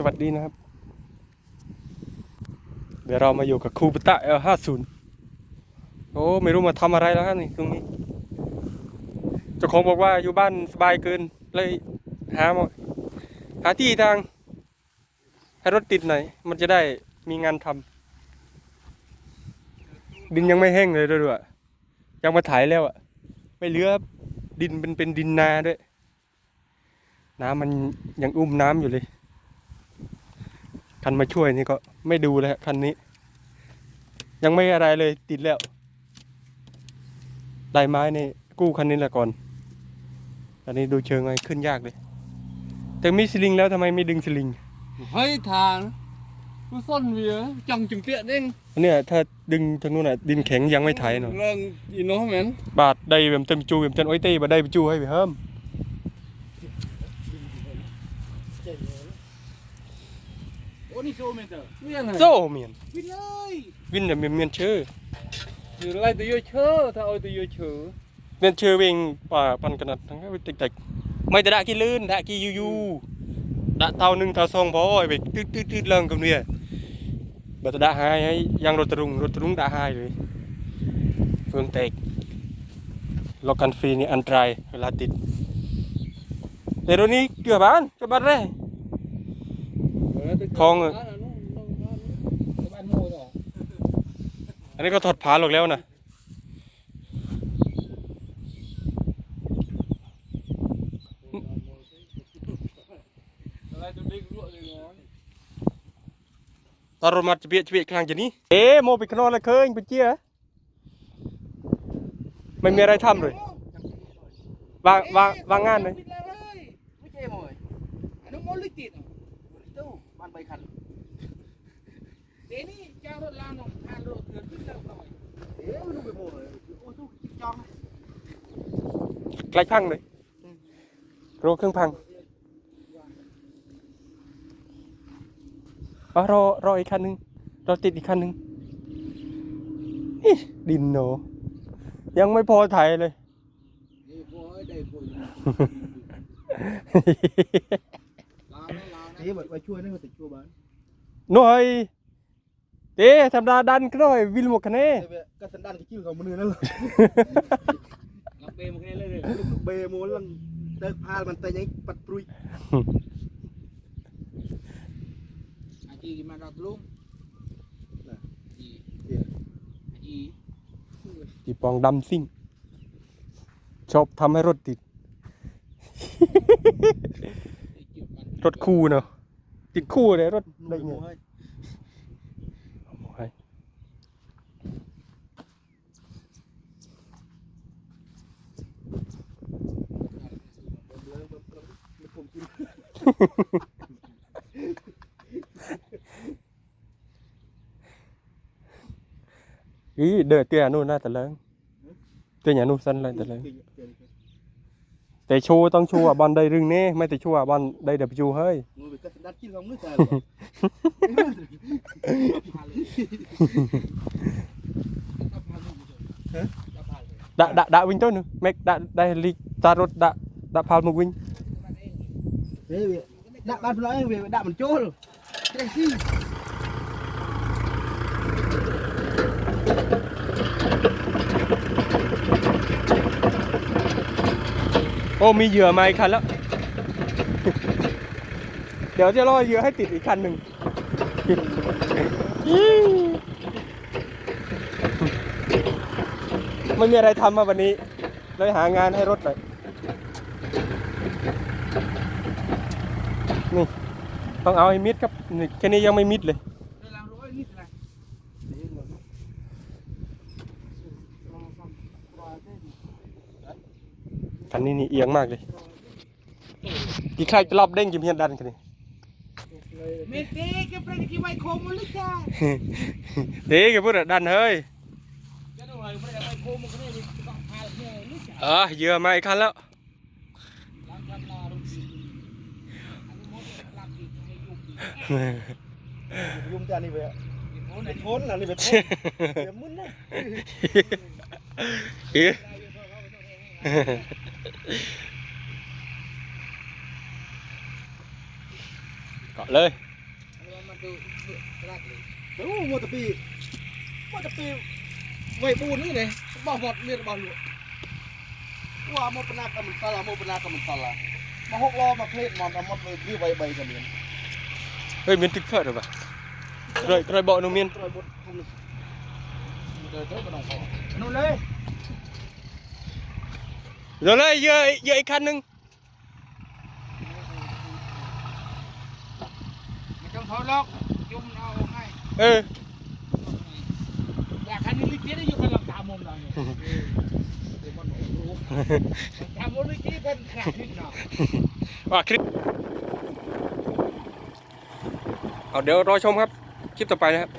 สวัสดีนะครับ เดี๋ยวเรามาอยู่กับครูปตะ L50 โอ้ไม่รู้มาทำอะไรแล้วครับนี่ตรงนี้เจ้าของบอกว่าอยู่บ้านสบายเกินเลยหามาหาที่ทางให้รถติดหน่อย มันจะได้มีงานทำดินยังไม่แห้งเลยด้วยด้วยยังมาถ่ายแล้วอะ ไม่เหลือดินเป็นเป็นดินนาด้วย น้ำมันยังอุ้มน้ำอยู่เลย คันมาช่วยนี่ก็ไม่ดูเลยฮะคันนี้ ยังไม่อะไรเลยติดแล้วได้ไม้นี่กู้คันนี้แหละก่อน อันนี้ดูเชิงไงขึ้นยากเลย แต่มีสลิงแล้วทำไมไม่ดึงสลิง hơi thà nó son vía chẳng chừng tiện đấy อันเนี้ยถ้าดึงทางนู้นน่ะดินแข็งยังไม่ไถเนาะ lần gì nó mến บาดได้แบบเต็มจูแบบเต็มอ้อยเต้บาดได้ไปจูให้ไปเพิ่ม Ô đi xô mày tờ เนี่ยโซ่เมียน Vinh ơi วินเนี่ยเมียนเมียนชื่ออยู่ไล่ตัวเยอะเชื่อถ้าเอาตัวเยอะเชื่อเมียนชื่อเวงป่าปันกระนัดทั้งนั้นติดติดไม่แต่ดะกี่ลื่นดะกี่ยูยูดะเท่าหนึ่งเท่าสองพอไอ้ไปตืดตืดตืดเรื่องกับเนี่ยบัตรดะหายให้ยังรถตรุงรถตรุงดะหายเลยเฟืองแตกล็อกกันฟรีนี่อันตรายเวลาติดแต่รถนี้เกือบบ้านเกือบบ้านเลย Con rồi. Các bạn mua rồi อันนี้ก็ถอดผาหลอกแล้วนะไล่ตัวเด็กรั่วเลยเนาะตอนรมาจะเบียดจะเบียดกลางจะนี้เอ๊ะโมไปขนอนอะไรเคยไปเจี๊ยไม่มีอะไรทำเลยวางวางวางงานเลย Vinh Lan ơi Mới chê mồi Nó muốn lịch tiện Đâu Bạn bày khăn Đến đi Chào đột lao nồng Hàn đột Thừa Vinh Lan rồi Thế mà nó bị mồi Ôi tôi cho ใกล้พังเลยรอเครื่องพังอ๋อรอรออีกคันหนึ่งรอติดอีกคันหนึ่งอิ๊ะดินโนยังไม่พอถ่ายเลย Đây bồi Đây bồi Lao nó lao nó Thế bởi chua nó phải chua bán หน่อยเต้ธรรมดาดันก็ได้วิลหมวกคะแนน Các sẵn đàn cái chiêu không mưa nữa Lọc bê một cái lên rồi Lúc bề muốn lần Đợt phà mình tay nháy bật rui À chị mà đọt luôn Nè Chị Dạ. Chị ตีปองดำซิ่ง ชอบทำให้รถติดรถคู่เนาะ ติดคู่เลยรถได้ไงโอ้ย ý đợi tia นู่นน่าจะเลิงเตี ยหนูสั้นเลยแต่เลิงแต่โชว์ต้องโชว์อ่ะบอลได้รึงนี่ไม่แต่โชว์อ่ะบอลได้เดี๋ยวไปชูเฮ้ย Ngồi với các sẵn đàn chiêu không nữa trời ดะดะดะวิ่งต้นนึงแม็กดะได้ลีตารถดะดะพาลมาวิ่ง โอ้มีเหยื่อมาอีกคันแล้ว เดี๋ยวจะล่อเหยื่อให้ติดอีกคันหนึ่งไม่มีอะไรทำมาวันนี้ เลยหางานให้รถหน่อยนี่ ต้องเอาให้มิดครับแค่นี้ยังไม่มิดเลย นนี้นี่เอียงมากเลยกี่ใครจะรอบเด้งจิมเฮียนดันคันนี้ Mẹ tê cái play cái bay khô một lít ra เด็กพูดอะดันเฮ้ย Cái đồ này phải là bay khô một cái này thì gọng hai là lít ra เออเหยื่อมาอีกคันแล้ว Làm chăm là đúng gì Anh muốn làm gì thì dùng gì Dùng cho anh đi về Cái thốn là đi về thốn Để muốn này เอ๊ะ เกาะเลยมาดูกระดาษเลยโอ้หมดตะปีหมดตะปีไว้ปูนนี่เลยบ่หมดเมียบ่หลวงว่าหมดปนักกับมันตลาหมดปนักกับมันตลามาหกล้อมาเคล็ดมอนเอาหมดเลยพี่ไว้ใบกันเมียนเฮ้ยเมียนติดเพื่อนหรือเปล่า rồi rồi bộ nó miên rồi bộ nó lấy ดี๋ยวเลยเยอะเยอะอีกคันหนึง Macam tolok. Jom au ngai. เออ Ya kan ini dia อยู่กันลำตามมนั่นนี่เดี๋ยวมันรู้ตามมนี่ที่เป็นขนาดนี้เนาะว่าคลิปเอาเดี๋ยวรอชมครับ คลิปต่อไปนะครับ